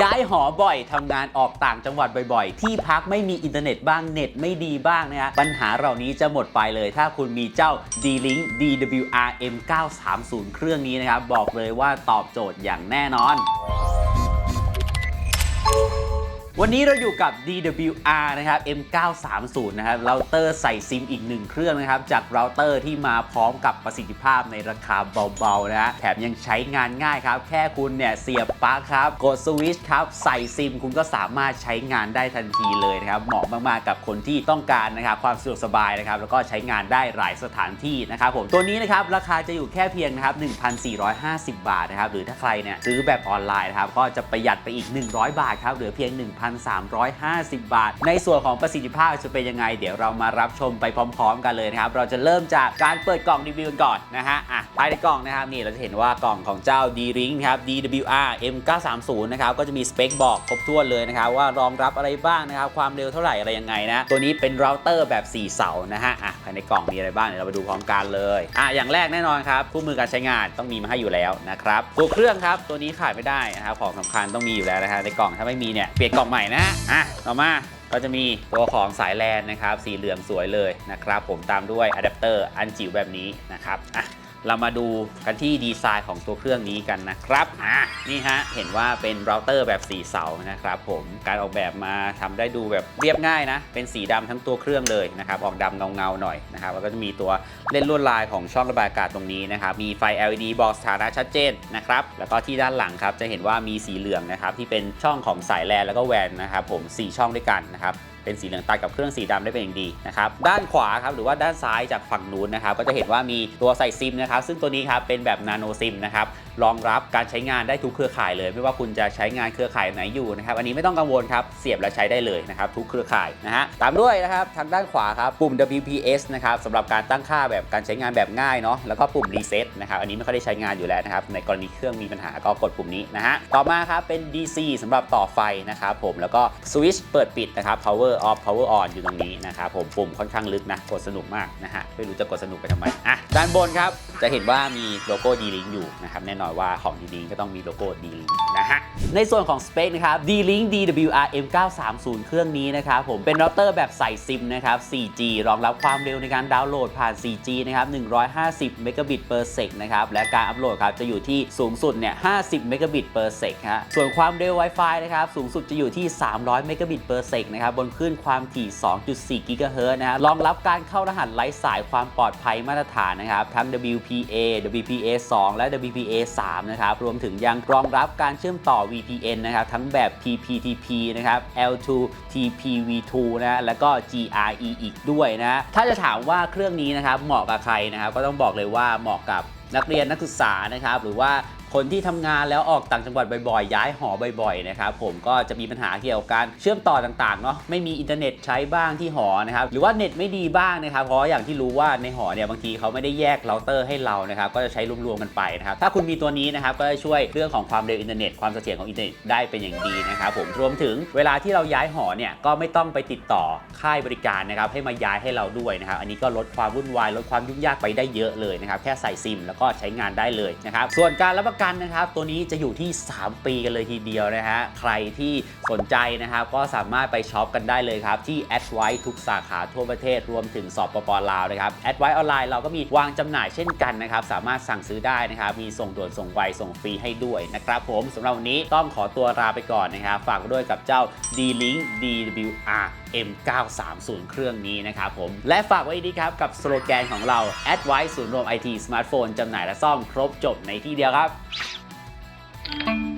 ย้ายหอบ่อยทำงานออกต่างจังหวัดบ่อยๆ ที่พักไม่มีอินเทอร์เน็ตบ้างเน็ตไม่ดีบ้างนะฮะปัญหาเหล่านี้จะหมดไปเลย ถ้าคุณมีเจ้า D-Link DWR M930 เครื่องนี้นะครับ บอกเลยว่าตอบโจทย์อย่างแน่นอน วันนี้เราอยู่กับ DWR นะครับ M930 นะครับเราเตอร์ใส่ซิมอีกหนึ่งเครื่องนะครับ จากเราเตอร์ที่มาพร้อมกับประสิทธิภาพในราคาเบาๆนะฮะแถมยังใช้งานง่ายครับ แค่คุณเนี่ยเสียบปลั๊กครับ กดสวิตช์ครับ ใส่ซิมคุณก็สามารถใช้งานได้ทันทีเลยนะครับ เหมาะมากๆกับคนที่ต้องการนะครับความสะดวกสบายนะครับ แล้วก็ใช้งานได้หลายสถานที่นะครับผมตัวนี้นะครับราคาจะอยู่แค่เพียงนะครับ1,450 บาทนะครับหรือถ้าใครเนี่ยซื้อแบบออนไลน์นะครับก็จะประหยัดไปอีก 100 บาทครับเหลือเพียง1,350 บาท ในส่วนของประสิทธิภาพจะเป็นยังไง เดี๋ยวเรามารับชมไปพร้อม ๆ กันเลยนะครับ เราจะเริ่มจากการเปิดกล่องรีวิวกันก่อนนะฮะอะภายในกล่องนะครับนี่เราจะเห็นว่ากล่องของเจ้า D-Ring ครับ DWR M930 นะครับก็จะมีสเปคบอกครบถ้วนเลยนะครับว่ารองรับอะไรบ้างนะครับความเร็วเท่าไหร่อะไรยังไงนะตัวนี้เป็นเราเตอร์แบบ 4 เสานะฮะอะภายในกล่องมีอะไรบ้างเดี๋ยวเราไปดูพร้อมกันเลยอะอย่างแรกแน่นอนครับคู่มือการใช้งานต้องมีมาให้อยู่แล้วนะครับตัวเครื่องครับตัวนี้ขาดไม่ได้นะครับของสำคัญต้องมีอยู่แล้วนะฮะในกล่องถ้าไม่มีเนี่ยเปลี่ยนกล่องใหม่นะฮะอะต่อมาก็จะมีตัวของสายแลนนะครับ สีเหลืองสวยเลยนะครับ ผมตามด้วยอะแดปเตอร์อันจิ๋วแบบนี้นะครับอะ เรามาดูกันที่ดีไซน์ของตัวเครื่องนี้กันนะครับ อะ นี่ฮะ เห็นว่าเป็นเราเตอร์แบบ 4 เสานะครับผม การออกแบบมาทำได้ดูแบบเรียบง่ายนะ เป็นสีดำทั้งตัวเครื่องเลยนะครับ ออกดำเงาเงาๆหน่อยนะครับ แล้วก็จะมีตัวเล่นลวดลายของช่องระบายอากาศตรงนี้นะครับ มีไฟ LED บอกสถานะชัดเจนนะครับ แล้วก็ที่ด้านหลังครับ จะเห็นว่ามีสีเหลืองนะครับที่เป็นช่องของสายแลนแล้วก็แวนนะครับผมสี่ช่องด้วยกันนะครับเป็นสีเหลืองตัดกับเครื่องสีดำได้เป็นอย่างดีนะครับ ด้านขวาครับหรือว่าด้านซ้ายจากฝั่งนู้นนะครับก็จะเห็นว่ามีตัวใส่ซิมนะครับซึ่งตัวนี้ครับเป็นแบบนาโนซิมนะครับรองรับการใช้งานได้ทุกเครือข่ายเลย ไม่ว่าคุณจะใช้งานเครือข่ายไหนอยู่นะครับอันนี้ไม่ต้องกังวลครับเสียบและใช้ได้เลยนะครับทุกเครือข่ายนะฮะตามด้วยนะครับทางด้านขวาครับปุ่ม WPS นะครับสำหรับการตั้งค่าแบบการใช้งานแบบง่ายเนาะแล้วก็ปุ่ม Reset นะครับอันนี้ไม่ค่อยได้ใช้งานอยู่แล้วนะครับในกรณีเครื่องมีปัญหาก็กดปุ่มนี้นะฮะต่อมาครับเป็น DC สำหรับต่อไฟนะครับผมแล้วก็สวิตช์เปิดปิดนะครับ power off power on อยู่ตรงนี้นะครับผมปุ่มค่อนข้างลึกนะกดสนุกมากนะฮะไม่รู้จะกดสนุกไปทำไมอะด้านบนครับจะเห็นว่ามีโลโก้ D-Link อยู่นะครับแน่นอนว่าของ D-Link ก็ต้องมีโลโก้ D-Link นะฮะในส่วนของสเปคนะครับ D-Link DWR M930 เครื่องนี้นะครับผมเป็นเราเตอร์แบบใส่ซิมนะครับ 4G รองรับความเร็วในการดาวน์โหลดผ่าน 4G นะครับ150 เมกะบิต per sec นะครับและการอัปโหลดครับจะอยู่ที่สูงสุดเนี่ย50 เมกะบิต per sec ฮะส่วนความเร็ว Wi-Fi นะครับสูงสุดจะอยู่ที่ 300 เมกะบิต per sec นะครับบนคลื่นความถี่ 2.4 กิกะเฮิรตซ์นะฮะรองรับการเข้ารหัสไร้สายความปลอดภัยมาตรฐานนะครับทั้ง WPA WPA 2 และ WPA 3 นะครับ รวมถึงยังรองรับการเชื่อมต่อ VPN นะครับ ทั้งแบบ PPTP นะครับ L2 TPV2 นะแล้วก็ GRE อีกด้วยนะ ถ้าจะถามว่าเครื่องนี้นะครับเหมาะกับใครนะครับ ก็ต้องบอกเลยว่าเหมาะกับนักเรียนนักศึกษานะครับหรือว่า คนที่ทำงานแล้วออกต่างจังหวัดบ่อยๆ ย้ายหอบ่อยๆนะครับผมก็จะมีปัญหาเกี่ยวกับการเชื่อมต่อต่างๆเนาะไม่มีอินเทอร์เน็ตใช้บ้างที่หอนะครับหรือว่าเน็ตไม่ดีบ้างนะครับเพราะอย่างที่รู้ว่าในหอเนี่ยบางทีเขาไม่ได้แยกเราเตอร์ให้เรานะครับก็จะใช้รวมๆกันไปนะครับถ้าคุณมีตัวนี้นะครับก็จะช่วยเรื่องของความเร็วอินเทอร์เน็ตความเสถียรของอินเทอร์เน็ตได้เป็นอย่างดีนะครับผมรวมถึงเวลาที่เราย้ายหอเนี่ยก็ไม่ต้องไปติดต่อค่ายบริการนะครับให้มาย้ายให้เราด้วยนะครับอันนี้ก็ลดความวุ่นวายลดความยุ่งยากไปได้เยอะเลยนะครับแค่ใส่ซิม แล้วก็ใช้งานได้เลยนะครับส่วนการรับประกันนะครับ ตัวนี้จะอยู่ที่ 3 ปีกันเลยทีเดียวนะฮะ ใครที่สนใจนะครับ ก็สามารถไปช็อปกันได้เลยครับ ที่แอดไวทุกสาขาทั่วประเทศรวมถึงสอบปปลาวนะครับแอดไวออนไลน์เราก็มีวางจำหน่ายเช่นกันนะครับ สามารถสั่งซื้อได้นะครับ มีส่งด่วนส่งไวส่งฟรีให้ด้วยนะครับผมสำหรับวันนี้ต้องขอตัวลาไปก่อนนะครับ ฝากด้วยกับเจ้า D-Link DWR M930 เครื่องนี้นะครับผม และฝากไว้ดีครับ กับสโลแกนของเรา a d v i c e ศูนย์รวม IT สมาร์ทโฟนจำหน่ายและซ่อมครบจบในที่เดียวครับ